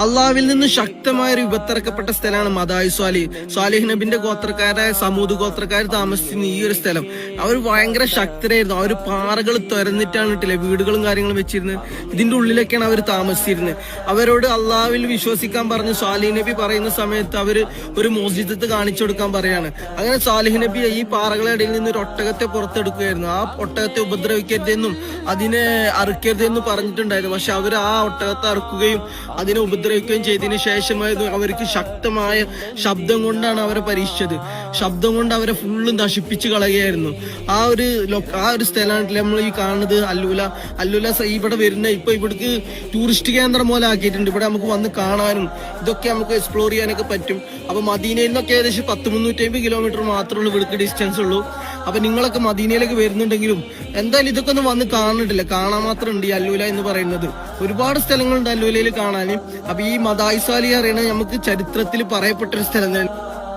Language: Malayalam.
അള്ളാവിൽ നിന്ന് ശക്തമായ ഒരു വിപത്തിറക്കപ്പെട്ട സ്ഥലമാണ് മദായു സ്വാലി. സ്വാലിഹ് നബിന്റെ ഗോത്രക്കാരായ സമൂത് ഗോത്രക്കാർ താമസിച്ചിരുന്ന ഈ ഒരു സ്ഥലം. അവർ ഭയങ്കര ശക്തരായിരുന്നു. അവർ പാറകൾ തുരന്നിട്ടാണ് ഇട്ടില്ലേ? വീടുകളും കാര്യങ്ങളും വെച്ചിരുന്നത് ഇതിന്റെ ഉള്ളിലൊക്കെയാണ് അവർ താമസിച്ചിരുന്നത് അവരോട് അള്ളാവിൽ വിശ്വസിക്കാൻ പറഞ്ഞ് സ്വാലിഹ് നബി പറയുന്ന സമയത്ത് അവർ ഒരു മോചിതത്ത് കാണിച്ചു കൊടുക്കാൻ പറയാണ്. അങ്ങനെ സാലിഹ് നബി ഈ പാറകളുടെ ഇടയിൽ നിന്ന് ഒരു ഒട്ടകത്തെ പുറത്തെടുക്കുകയായിരുന്നു. ആ ഒട്ടകത്തെ ഉപദ്രവിക്കരുതെന്നും അതിനെ അറുക്കരുതെന്നും പറഞ്ഞിട്ടുണ്ടായിരുന്നു. പക്ഷെ അവർ ആ ഒട്ടകത്തെ അറുക്കുകയും അതിനെ ഉപദ്രവിക്കുകയും ചെയ്തതിന് ശേഷമായിരുന്നു അവർക്ക് ശക്തമായ ശബ്ദം കൊണ്ടാണ് അവരെ പരീക്ഷിച്ചത്. ശബ്ദം കൊണ്ട് അവരെ ഫുള്ള് നശിപ്പിച്ചു കളയുകയായിരുന്നു. ആ ഒരു ആ ഒരു സ്ഥലമാണ് നമ്മൾ ഈ കാണുന്നത് അല്ലൂല. അല്ലൂല ഇവിടെ വരുന്ന ഇപ്പൊ ഇവിടേക്ക് ടൂറിസ്റ്റ് കേന്ദ്രം പോലെ ആക്കിയിട്ടുണ്ട്. ഇവിടെ നമുക്ക് വന്ന് കാണാനും ഇതൊക്കെ നമുക്ക് എക്സ്പ്ലോർ ചെയ്യാനൊക്കെ പറ്റും. അപ്പൊ മദീനയിൽ നിന്നൊക്കെ ഏകദേശം പത്ത് മുന്നൂറ്റി അമ്പത് കിലോമീറ്റർ മാത്രമേ ഉള്ളൂ ഇവിടേക്ക് ഡിസ്റ്റൻസ് ഉള്ളൂ. അപ്പൊ നിങ്ങളൊക്കെ മദീനയിലേക്ക് വരുന്നുണ്ടെങ്കിലും എന്തായാലും ഇതൊക്കെ ഒന്ന് വന്ന് കാണുന്നിട്ടില്ല കാണാൻ മാത്രം ഉണ്ട് ഈ അല്ലൂല എന്ന് പറയുന്നത്. ഒരുപാട് സ്ഥലങ്ങളുണ്ട് അല്ലൂലയിൽ കാണാൻ. അപ്പൊ ഈ മദായിസാലി അറിയണത് നമുക്ക് ചരിത്രത്തിൽ പറയപ്പെട്ട ഒരു സ്ഥലം